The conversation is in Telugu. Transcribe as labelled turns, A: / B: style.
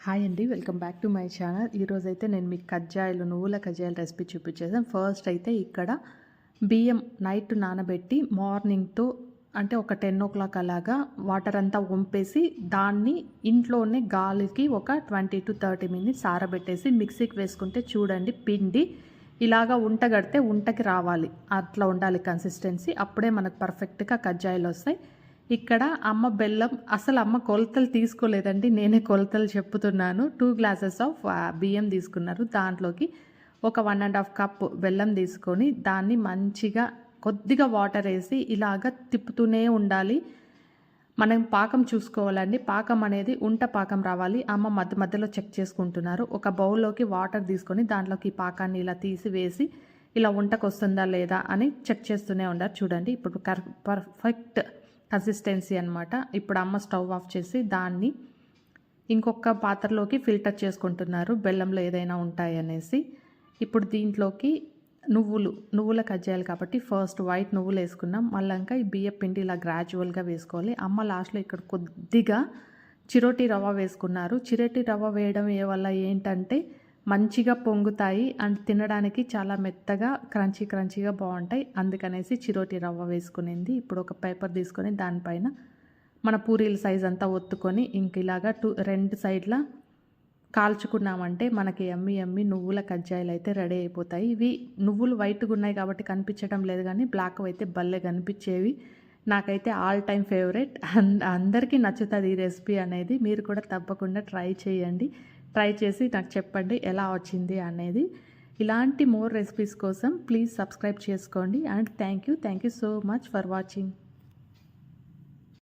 A: హాయ్ అండి welcome back to my channel. ఈరోజైతే నేను మీకు కజ్జాయలు నువ్వుల కజ్జాయల రెసిపీ చూపించేసాను ఫస్ట్ అయితే ఇక్కడ బియ్యం నైట్ నానబెట్టి మార్నింగ్తో అంటే ఒక టెన్ ఓ క్లాక్ అలాగా వాటర్ అంతా వంపేసి దాన్ని ఇంట్లోనే గాలికి ఒక ట్వంటీ టు థర్టీ మినిట్స్ ఆరబెట్టేసి మిక్సీకి వేసుకుంటే చూడండి పిండి ఇలాగా ఉంట కడితే ఉంటకి రావాలి. అట్లా ఉండాలి కన్సిస్టెన్సీ అప్పుడే మనకు పర్ఫెక్ట్గా కజ్జాయలు వస్తాయి. ఇక్కడ అమ్మ బెల్లం అసలు అమ్మ కొలతలు తీసుకోలేదండి. నేనే కొలతలు చెప్తున్నాను. టూ గ్లాసెస్ ఆఫ్ బియ్యం తీసుకున్నారు. దాంట్లోకి ఒక వన్ అండ్ హాఫ్ కప్ బెల్లం తీసుకొని దాన్ని మంచిగా కొద్దిగా వాటర్ వేసి ఇలాగ తిప్పుతూనే ఉండాలి. మనం పాకం చూసుకోవాలండి. పాకం అనేది ఉంట పాకం రావాలి. అమ్మ మధ్య మధ్యలో చెక్ చేసుకుంటున్నారు. ఒక బౌల్లోకి వాటర్ తీసుకొని దాంట్లోకి ఈ పాకాన్ని ఇలా తీసి వేసి ఇలా వంటకు వస్తుందా లేదా అని చెక్ చేస్తూనే ఉండాలి. చూడండి ఇప్పుడు కర్ పర్ఫెక్ట్ కన్సిస్టెన్సీ అనమాట ఇప్పుడు అమ్మ స్టవ్ ఆఫ్ చేసి దాన్ని ఇంకొక పాత్రలోకి ఫిల్టర్ చేసుకుంటున్నారు. బెల్లంలో ఏదైనా ఉంటాయనేసి. ఇప్పుడు దీంట్లోకి నువ్వులు నువ్వుల కజ్జాయాలు కాబట్టి ఫస్ట్ వైట్ నువ్వులు వేసుకున్నాం. మళ్ళీ ఇంకా ఈ బియ్య పిండి ఇలా గ్రాడ్యువల్గా వేసుకోవాలి. అమ్మ లాస్ట్లో ఇక్కడ కొద్దిగా చిరోటి రవ్వ వేసుకున్నారు. చిరోటి రవ్వ వేయడం ఏ వల్ల ఏంటంటే మంచిగా పొంగుతాయి అండ్ తినడానికి చాలా మెత్తగా క్రంచీ క్రంచీగా బాగుంటాయి. అందుకనేసి చిరోటి రవ్వ వేసుకునింది. ఇప్పుడు ఒక పేపర్ తీసుకొని దానిపైన మన పూరీల సైజ్ అంతా ఒత్తుకొని ఇంక ఇలాగా టూ రెండు సైడ్ల కాల్చుకున్నామంటే మనకి ఎమ్మి ఎమ్మి నువ్వుల కజ్జాయిలు అయితే రెడీ అయిపోతాయి. ఇవి నువ్వులు వైట్గా ఉన్నాయి కాబట్టి కనిపించడం లేదు కానీ బ్లాక్ అయితే భలే కనిపించేవి. నాకైతే ఆల్ టైమ్ ఫేవరెట్. అందరికీ నచ్చుతుంది ఈ రెసిపీ అనేది. మీరు కూడా తప్పకుండా ట్రై చేయండి. ట్రై చేసి నాకు చెప్పండి ఎలా వచ్చింది అనేది. ఇలాంటి మోర్ రెసిపీస్ కోసం ప్లీజ్ సబ్స్క్రైబ్ చేసుకోండి. And thank you. Thank you so much for watching.